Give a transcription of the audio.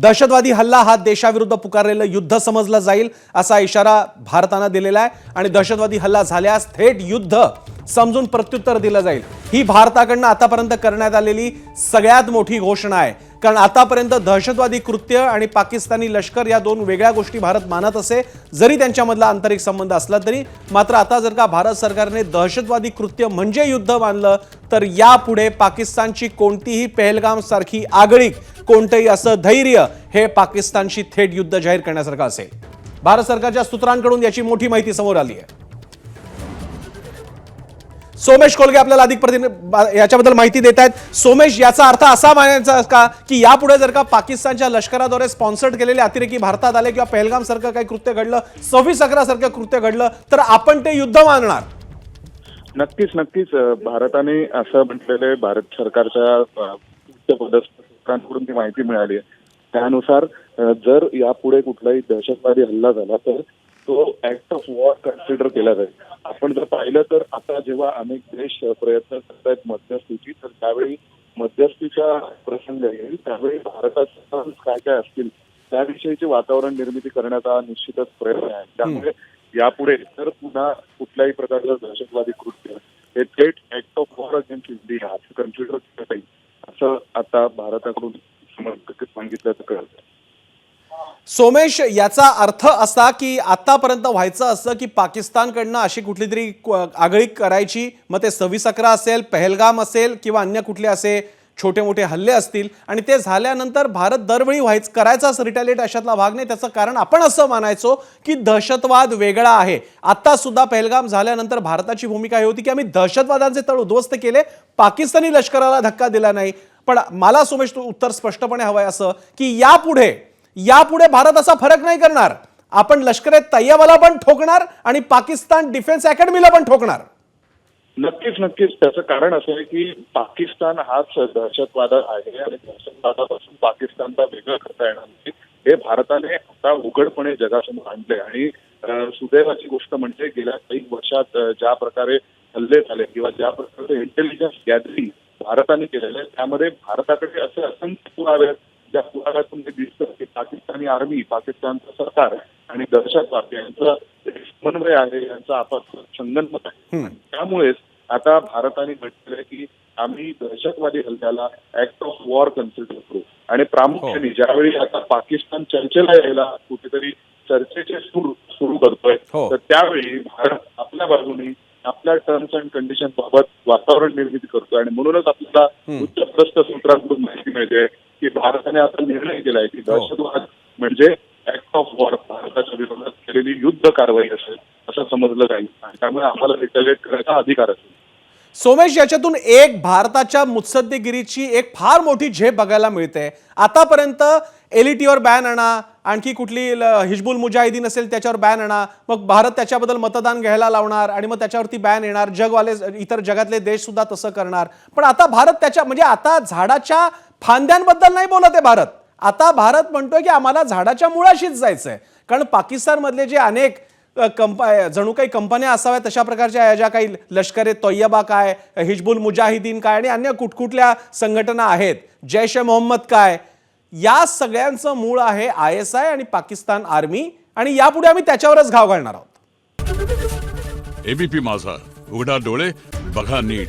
दहशतवादी हल्ला हा देशाविरुद्ध पुकारलेलं युद्ध समजलं जाईल असा इशारा भारतानं दिलेला आहे. आणि दहशतवादी हल्ला झाल्यास थेट युद्ध समजून प्रत्युत्तर दिलं जाईल. ही भारताकडनं आतापर्यंत करण्यात आलेली सगळ्यात मोठी घोषणा आहे. कारण आतापर्यंत दहशतवादी कृत्य आणि पाकिस्तानी लष्कर या दोन वेगळ्या गोष्टी भारत मानत असे जरी त्यांच्यामधला आंतरिक संबंध असला तरी मात्र आता जर का भारत सरकारने दहशतवादी कृत्य म्हणजे युद्ध मानलं तर यापुढे पाकिस्तानची कोणतीही पहलगामसारखी आगळीक कोणतंही असं धैर्य हे पाकिस्तानशी थेट युद्ध जाहीर करण्यासारखं असेल. भारत सरकारच्या सूत्रांकडून याची मोठी माहिती समोर आली आहे. सोमेश कोलगे आपल्याला अधिक प्रति याच्याबद्दल माहिती देत आहेत. सोमेश याचा अर्थ असा मानायचा का की यापुढे जर का पाकिस्तानच्या लष्कराद्वारे स्पॉन्सर्ड केलेले अतिरेकी भारतात आले किंवा पहलगाम सारखं काही कृत्य घडलं सव्वीस अकरा सारखं कृत्य घडलं तर आपण ते युद्ध मानणार. नक्कीच नक्कीच. भारताने असं म्हटलेलं आहे भारत सरकारच्या उच्चपदस्थ सूत्रांकडून ती माहिती मिळाली आहे. त्यानुसार जर यापुढे कुठलाही दहशतवादी हल्ला झाला तर तो ऍक्ट ऑफ वॉर कन्सिडर केला जाईल. आपण जर पाहिलं तर आता जेव्हा अनेक देश प्रयत्न करत आहेत मध्यस्थीची तर त्यावेळी मध्यस्थीचा प्रसंग येईल. त्यावेळी भारताचे काय काय असतील त्याविषयीचे वातावरण निर्मिती करण्याचा निश्चितच प्रयत्न आहे. त्यामुळे यापुढे जर पुन्हा कुठल्याही प्रकारचं दहशतवादी कृत्य हे थेट act of war against India consider केलं जाईल. आता भारताकडून सांगितल्याचं कळतं सोमेश याचा अर्थ असा की आतापर्यंत व्हायचं असं की पाकिस्तानकडनं अशी कुठली तरी आगळी करायची मग ते सव्वीस अकरा असेल पहलगाम असेल किंवा अन्य कुठले असे छोटे मोठे हल्ले असतील आणि ते झाल्यानंतर भारत दरवेळी व्हायच करायचाच रिटॅलिएट अशातला भाग नाही. त्याचं कारण आपण असं मानायचो की दहशतवाद वेगळा आहे. आता सुद्धा पहलगाम झाल्यानंतर भारताची भूमिका ही होती की आम्ही दहशतवादांचे तळ उद्ध्वस्त केले पाकिस्तानी लष्कराला धक्का दिला नाही. पण मला सोमेश तू उत्तर स्पष्टपणे हवंय असं की यापुढे यापुढे भारत असा फरक नाही करणार. आपण लष्कर ए तय्यबाला पण ठोकणार आणि पाकिस्तान डिफेन्स अकॅडमीला पण ठोकणार. नक्कीच नक्कीच. त्याचं कारण असं आहे की पाकिस्तान हाच दहशतवाद आहे आणि दहशतवादापासून पाकिस्तानला वेगळं करता येणार नाही. हे भारताने आता उघडपणे जगासमोर आणले आणि सुदैवाची गोष्ट म्हणजे गेल्या काही वर्षात ज्या प्रकारे हल्ले झाले किंवा ज्या प्रकारचे इंटेलिजन्स गॅदरिंग भारताने केलेलं आहे. त्यामध्ये भारताकडे असे असंख्य पुरावे आहेत. ज्या पुराव्यातून हे दिसतं की पाकिस्तानी आर्मी पाकिस्तानचं सरकार आणि दहशतवाद यांचं समन्वय आहे यांचा आपापसात संगनमत आहे. त्यामुळेच आता भारताने म्हटलेलं आहे की आम्ही दहशतवादी हल्ल्याला ऍक्ट ऑफ वॉर कन्सिडर करू. आणि प्रामुख्याने ज्यावेळी आता पाकिस्तान चर्चेला यायला कुठेतरी चर्चेचे सूर सुरू करतोय हो. तर त्यावेळी भारत आपल्या बाजूने आपल्या टर्म्स अँड कंडिशन बाबत वातावरण निर्मिती करतोय आणि म्हणूनच आपल्याला उच्चप्रस्थ सूत्रांकडून माहिती मिळते की भारताने आता निर्णय केलाय की दहशतवाद म्हणजे ऍक्ट ऑफ वॉर भारताच्या विरोधात केलेली युद्ध कारवाई असेल असं समजलं जाईल. त्यामुळे आम्हाला रिटॅलिएट करायचा अधिकार असेल. सोमेश याच्यातून एक भारताच्या मुत्सद्देगिरीची एक फार मोठी झेप बघायला मिळते. आतापर्यंत एलईटीवर बॅन आणा आणखी कुठली हिजबुल मुजाहिदीन असेल त्याच्यावर बॅन आणा. मग भारत त्याच्याबद्दल मतदान घ्यायला लावणार आणि मग त्याच्यावरती बॅन येणार. जगवाले इतर जगातले देश सुद्धा तसं करणार. पण आता भारत त्याच्या म्हणजे आता झाडाच्या फांद्यांबद्दल नाही बोलत आहे भारत. आता भारत म्हणतोय की आम्हाला झाडाच्या मुळाशीच जायचं आहे कारण पाकिस्तानमधले जे अनेक कंप जणू काही कंपन्या असाव्यात तशा प्रकारच्या या ज्या काही लष्करे तोय्यबा काय हिजबुल मुजाहिदीन काय आणि अन्य कुठकुठल्या संघटना आहेत. जैश ए मोहम्मद काय या सगळ्यांचं मूळ आहे आय एस आय आणि पाकिस्तान आर्मी आणि यापुढे आम्ही त्याच्यावरच घाव घालणार आहोत. एबीपी माझा उघडा डोळे बघा नीट.